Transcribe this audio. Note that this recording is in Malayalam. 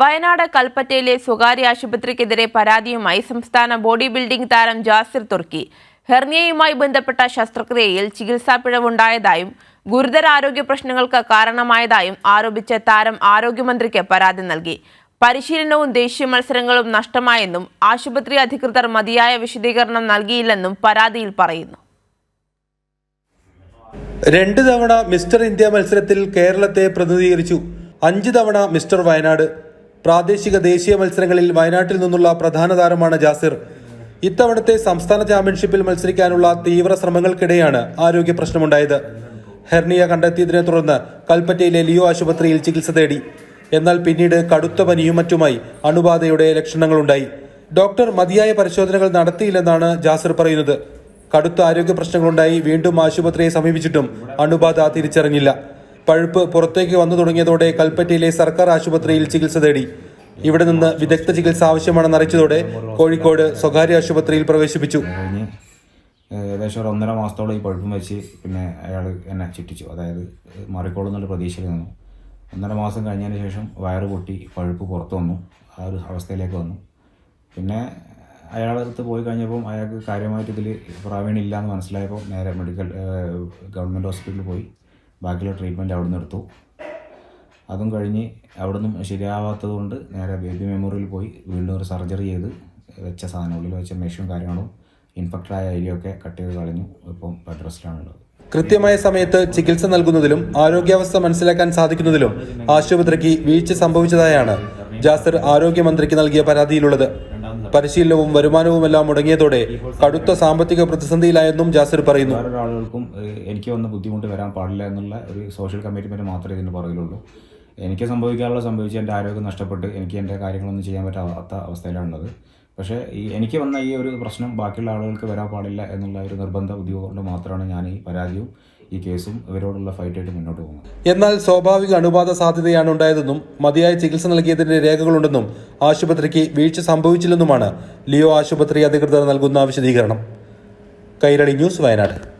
വയനാട് കൽപ്പറ്റയിലെ സ്വകാര്യ ആശുപത്രിക്കെതിരെ പരാതിയുമായി സംസ്ഥാന ബോഡി ബിൽഡിംഗ് താരം ജാസിർ തുർക്കി. ഹെർണിയയുമായി ബന്ധപ്പെട്ട ശസ്ത്രക്രിയയിൽ ചികിത്സാ പിഴവുണ്ടായതായും ഗുരുതര ആരോഗ്യ പ്രശ്നങ്ങൾക്ക് കാരണമായതായും ആരോപിച്ച താരം ആരോഗ്യമന്ത്രിക്ക് പരാതി നൽകി. പരിശീലനവും ദേശീയ മത്സരങ്ങളും നഷ്ടമായെന്നും ആശുപത്രി അധികൃതർ മതിയായ വിശദീകരണം നൽകിയില്ലെന്നും പരാതിയിൽ പറയുന്നു. രണ്ട് തവണ മിസ്റ്റർ ഇന്ത്യ മത്സരത്തിൽ കേരളത്തെ പ്രതിനിധീകരിച്ചു. അഞ്ച് തവണ മിസ്റ്റർ വയനാട്. പ്രാദേശിക ദേശീയ മത്സരങ്ങളിൽ വയനാട്ടിൽ നിന്നുള്ള പ്രധാന താരമാണ് ജാസിർ. ഇത്തവണത്തെ സംസ്ഥാന ചാമ്പ്യൻഷിപ്പിൽ മത്സരിക്കാനുള്ള തീവ്ര ശ്രമങ്ങൾക്കിടെയാണ് ആരോഗ്യ പ്രശ്നമുണ്ടായത്. ഹെർണിയ കണ്ടെത്തിയതിനെ തുടർന്ന് കൽപ്പറ്റയിലെ ലിയോ ആശുപത്രിയിൽ ചികിത്സ തേടി. എന്നാൽ പിന്നീട് കടുത്ത പനിയും മറ്റുമായി അണുബാധയുടെ ലക്ഷണങ്ങളുണ്ടായി. ഡോക്ടർ മതിയായ പരിശോധനകൾ നടത്തിയില്ലെന്നാണ് ജാസിർ പറയുന്നത്. കടുത്ത ആരോഗ്യ പ്രശ്നങ്ങളുണ്ടായി വീണ്ടും ആശുപത്രിയെ സമീപിച്ചിട്ടും അണുബാധ തിരിച്ചറിഞ്ഞില്ല. പഴുപ്പ് പുറത്തേക്ക് വന്നു തുടങ്ങിയതോടെ കൽപ്പറ്റയിലെ സർക്കാർ ആശുപത്രിയിൽ ചികിത്സ തേടി. ഇവിടെ നിന്ന് വിദഗ്ധ ചികിത്സ ആവശ്യമാണെന്ന് അറിയിച്ചതോടെ കോഴിക്കോട് സ്വകാര്യ ആശുപത്രിയിൽ പ്രവേശിപ്പിച്ചു. ഏകദേശം ഒരു ഒന്നര മാസത്തോളം ഈ പഴുപ്പും വെച്ച് പിന്നെ അയാൾ എന്നെ ചിട്ടിച്ചു. അതായത് മാറിക്കോളും എന്നുള്ള പ്രതീക്ഷയിൽ നിന്നു. ഒന്നര മാസം കഴിഞ്ഞതിന് ശേഷം വയറ് പൊട്ടി പഴുപ്പ് പുറത്തു വന്നു. ആ ഒരു അവസ്ഥയിലേക്ക് വന്നു. പിന്നെ അയാളുടെ അടുത്ത് പോയി കഴിഞ്ഞപ്പം അയാൾക്ക് കാര്യമായിട്ട് ഇതിൽ പ്രാവീണ്യം ഇല്ല എന്ന് മനസ്സിലായപ്പോൾ നേരെ മെഡിക്കൽ ഗവൺമെന്റ് ഹോസ്പിറ്റലിൽ പോയി. ബാക്കിയുള്ള ട്രീറ്റ്മെന്റ് അവിടെ നിന്ന് എടുത്തു. അതും കഴിഞ്ഞ് അവിടെ നിന്നും ശരിയാവാത്തത് കൊണ്ട് നേരെ ബേബി മെമ്മോറിയൽ പോയി വീണ്ടും ഒരു സർജറി ചെയ്ത് വെച്ച സാധനം ഉള്ളിൽ വെച്ച മെഷും കാര്യങ്ങളും ഇൻഫെക്റ്റഡായ ഏരിയ ഒക്കെ കട്ട് ചെയ്ത് കളഞ്ഞു. ഇപ്പം ബെഡ് റെസ്റ്റിലാണുള്ളത് കൃത്യമായ സമയത്ത് ചികിത്സ നൽകുന്നതിലും ആരോഗ്യാവസ്ഥ മനസ്സിലാക്കാൻ സാധിക്കുന്നതിലും ആശുപത്രിക്ക് വീഴ്ച സംഭവിച്ചതായാണ് ജാസർ ആരോഗ്യമന്ത്രിക്ക് നൽകിയ പരാതിയിലുള്ളത്. പരിശീലനവും വരുമാനവും എല്ലാം മുടങ്ങിയതോടെ കടുത്ത സാമ്പത്തിക പ്രതിസന്ധിയിലായെന്നും ജാസിർ പറയുന്നു. ആളുകൾക്കും എനിക്ക് വന്ന ബുദ്ധിമുട്ട് വരാൻ പാടില്ല എന്നുള്ള ഒരു സോഷ്യൽ കമ്മിറ്റ്മെന്റ് മാത്രമേ ഇതിന് പറയുള്ളൂ എനിക്ക് സംഭവിക്കാനുള്ള സംഭവിച്ച് എന്റെ ആരോഗ്യം നഷ്ടപ്പെട്ട് എനിക്ക് എന്റെ കാര്യങ്ങളൊന്നും ചെയ്യാൻ പറ്റാത്ത അവസ്ഥയിലാണുള്ളത്. പക്ഷേ ഈ എനിക്ക് വന്ന ഈ ഒരു പ്രശ്നം ബാക്കിയുള്ള ആളുകൾക്ക് വരാൻ പാടില്ല എന്നുള്ള ഒരു നിർബന്ധ ഉദ്യോഗം കൊണ്ട് മാത്രമാണ് ഞാൻ ഈ പരാതിയും ഈ കേസും ഇവരോടുള്ള ഫൈറ്റായിട്ട് മുന്നോട്ട് പോകുന്നത്. എന്നാൽ സ്വാഭാവിക അണുബാധ സാധ്യതയാണ് ഉണ്ടായതെന്നും മതിയായ ചികിത്സ നൽകിയതിന്റെ രേഖകളുണ്ടെന്നും ആശുപത്രിക്ക് വീഴ്ച സംഭവിച്ചില്ലെന്നുമാണ് ലിയോ ആശുപത്രി അധികൃതർ നൽകുന്ന വിശദീകരണം. കൈരളി ന്യൂസ് വയനാട്.